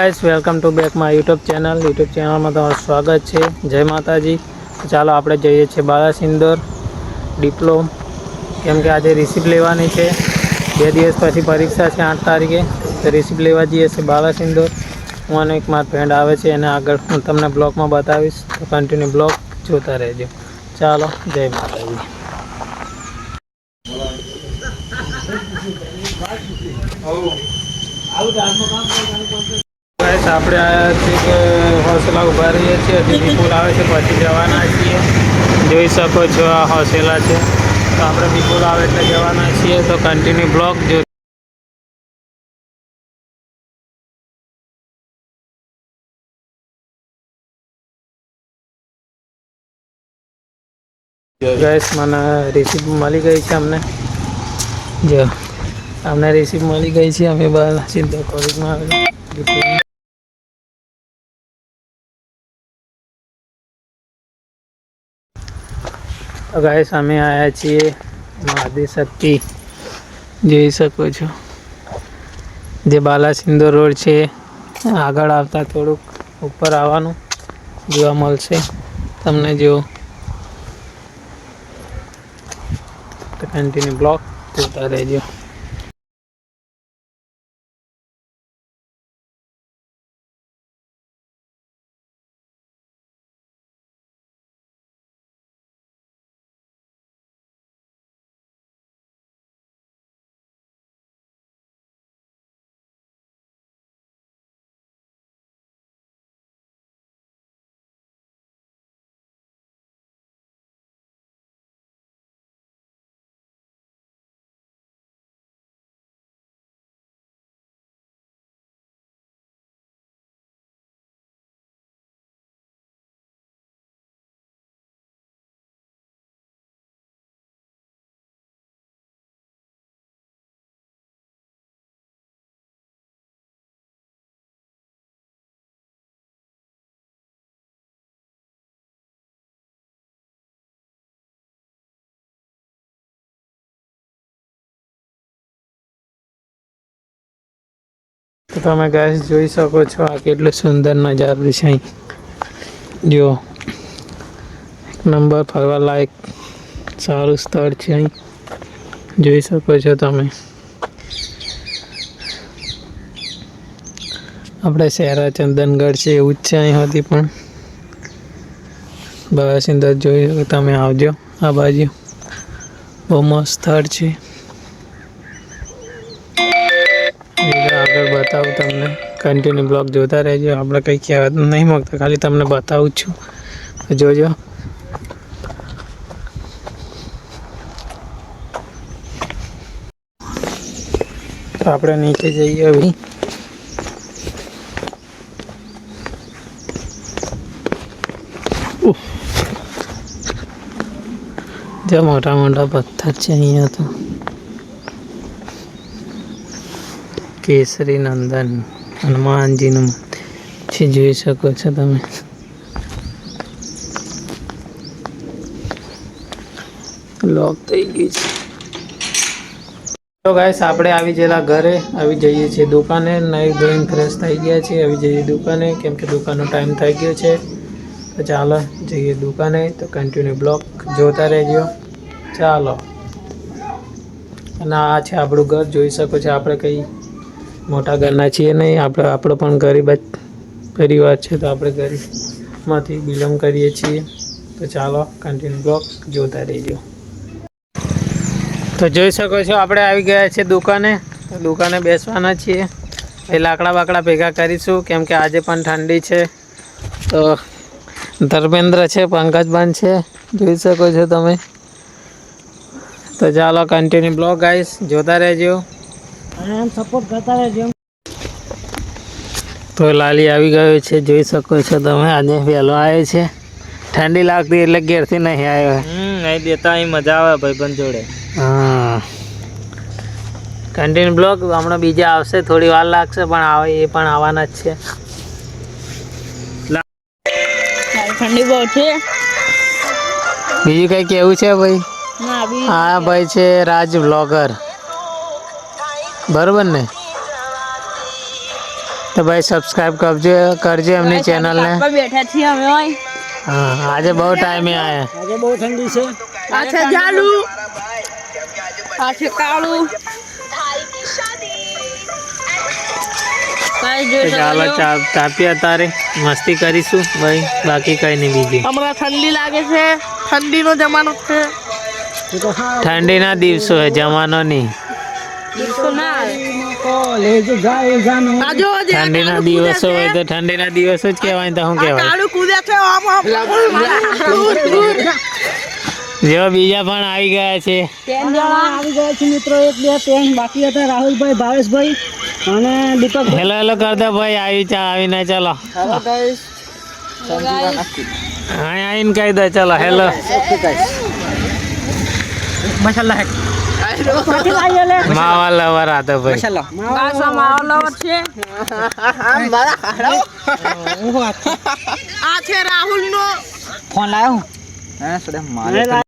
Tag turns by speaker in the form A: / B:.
A: Guys welcome to back my YouTube channel YouTube ચેનલમાં તમારું સ્વાગત છે. જય માતાજી. ચાલો, આપણે જઈએ છીએ બાલાસિંદોર. ડિપ્લોમ કેમ કે આજે રિસિપ્ટ લેવાની છે. બે દિવસ પછી પરીક્ષા છે આઠ તારીખે. તો રિસિપ્ટ લેવા જઈએ છીએ બાલાસિંદોર. હું અને એક મારા ફ્રેન્ડ આવે છે. એને આગળ હું તમને બ્લોગમાં બતાવીશ. તો કન્ટિન્યુ બ્લોગ જોતા રહેજો. ચાલો, જય માતાજી. ગાઈસ, આપણે આ હોસલા ઊભા રહીએ છીએ. હજી વિપુલ આવે છે, પછી જવાના છીએ. જોઈ શકો છો આ હોસેલા છે. તો આપણે વિપુલ આવે એટલે જવાના છીએ. તો કન્ટિન્યુ બ્લોક જો ગેસ મને રિસીપ્ટ મળી ગઈ છે અમને. જો, અમને રિસીપ્ટ મળી ગઈ છે. અમે બહાર સિદ્ધો કોલેજમાં આવેલા. ગાઈસ અમે આવ્યા છીએ. મહાદેવ શક્તિ. જોઈ શકો છો. જે બાલાસિંદો રોડ છે, આગળ આવતા થોડુંક ઉપર આવવાનું જોવા મળશે. તમને જો કન્ટિન્યુ બ્લોક જોતા રહેજો. તો તમે ગાઈસ જોઈ શકો છો આ કેટલું સુંદર નજારો છે અહીં. જો એક નંબર ફરવા લાયક સારું સ્થળ છે અહીં. જોઈ શકો છો તમે. આપણે શહેરા ચંદનગઢ છે એવું જ છે અહીં હતી પણ. બાબા સિંદર જોઈ તમે આવજો. આ બાજુ. બહુ મસ્ત સ્થળ છે. આગળ બતાવું તમને. કન્ટિન્યુ બ્લોગ જોતા રહેજો. આપણે કંઈ કહેવા નહીં માગતા. ખાલી તમને બતાવું છું. જોજો. આપણે નીચે જઈએ હવે. જે મોટા મોટા પથ્થર છે અહીંયા તો. કેસરી નંદન, હનુમાનજીનું છે જોઈ શકો છો તમે. લોક થઈ ગઈ છે. તો ગાઈસ આપણે આવી ગયેલા ઘરે, આવી જઈએ છીએ દુકાને. નહીં ધોઈને ફ્રેશ થઈ ગયા છીએ. આવી જઈએ દુકાને, કેમ કે દુકાનનો ટાઈમ થઈ ગયો છે. તો ચાલો જઈએ દુકાને. તો કન્ટિન્યુ બ્લોક જોતા રહેજો. ચાલો. અને આ છે આપણું ઘર. જોઈ શકો છો આપણે કંઈ મોટા ઘરના છીએ નહીં આપણે, આપણો પણ ગરીબ જ પરિવાર છે, તો આપણે ગરીબમાંથી બિલોંગ કરીએ છીએ. તો ચાલો કન્ટિન્યુ બ્લોક જોતા રહીજો. તો જોઈ શકો છો, આપણે આવી ગયા છીએ દુકાને. તો દુકાને બેસવાના છીએ. એ લાકડા બાકડા ભેગા કરીશું, કેમ કે આજે પણ ઠંડી છે. તો ધર્મેન્દ્ર છે, પંકજબાન છે, જોઈ શકો છો તમે. તો ચાલો કન્ટિન્યુ બ્લોગ ગાઈસ જોતા રહેજો.
B: સપોર્ટ કરતા રહેજો.
A: તો લાલી આવી ગયો છે જોઈ શકો છો તમે આજે વહેલો આવ્યો છે. ઠંડી લાગતી એટલે ઘેરથી નહીં આવ્યો.
B: હમ નહીં દેતા અહીં મજા આવે ભાઈબંધ જોડે.
A: હા. કન્ટિન્યુ બ્લોગ હમણાં બીજા આવશે થોડી વાર લાગશે પણ આવે એ પણ આવવાના જ છે.
B: ઠંડી બહુ છે.
A: બીજું કંઈ કેવું છે ભાઈ? હા ભાઈ છે રાજ બ્લોગર બરોબર ને? તો ભાઈ સબસ્ક્રાઇબ કરજો કરજો એમની ચેનલને
B: બેઠા છીએ અમે હોય
A: હા આજે બહુ ટાઈમે આયા.
B: આજે બહુ ઠંડી છે. આ છે જાલુ આ છે કાળું.
A: ચાલો ચા તાપી તારે મસ્તી કરીશું ભાઈ. બાકી કઈ નહીં બીજી.
B: હમણાં ઠંડી લાગે છે. ઠંડીનો જમાનો છે.
A: ઠંડીના દિવસો હે જમાનો નહીં. ઠંડીના દિવસો હોય તો ઠંડીના દિવસો જ કહેવાય તો શું કહેવાય
B: કાળું કૂદે છે આમ આમ દૂર, દૂર.
A: જેવા બીજા પણ આવી ગયા છે
C: આવી ગયા છે મિત્રો એક બે ત્રણ બાકી હતા રાહુલભાઈ ભાવેશભાઈ અને દીપક
A: હેલો હેલો કરતા ભાઈ આવી ચા આવીને ચાલો હા આવીને કહી દે ચાલો હેલો
C: મસાલા
A: માવા લવર આતો ભાઈ
B: પાછો મારો લવર છે આ છે રાહુલ નો
C: ફોન લાવ્યો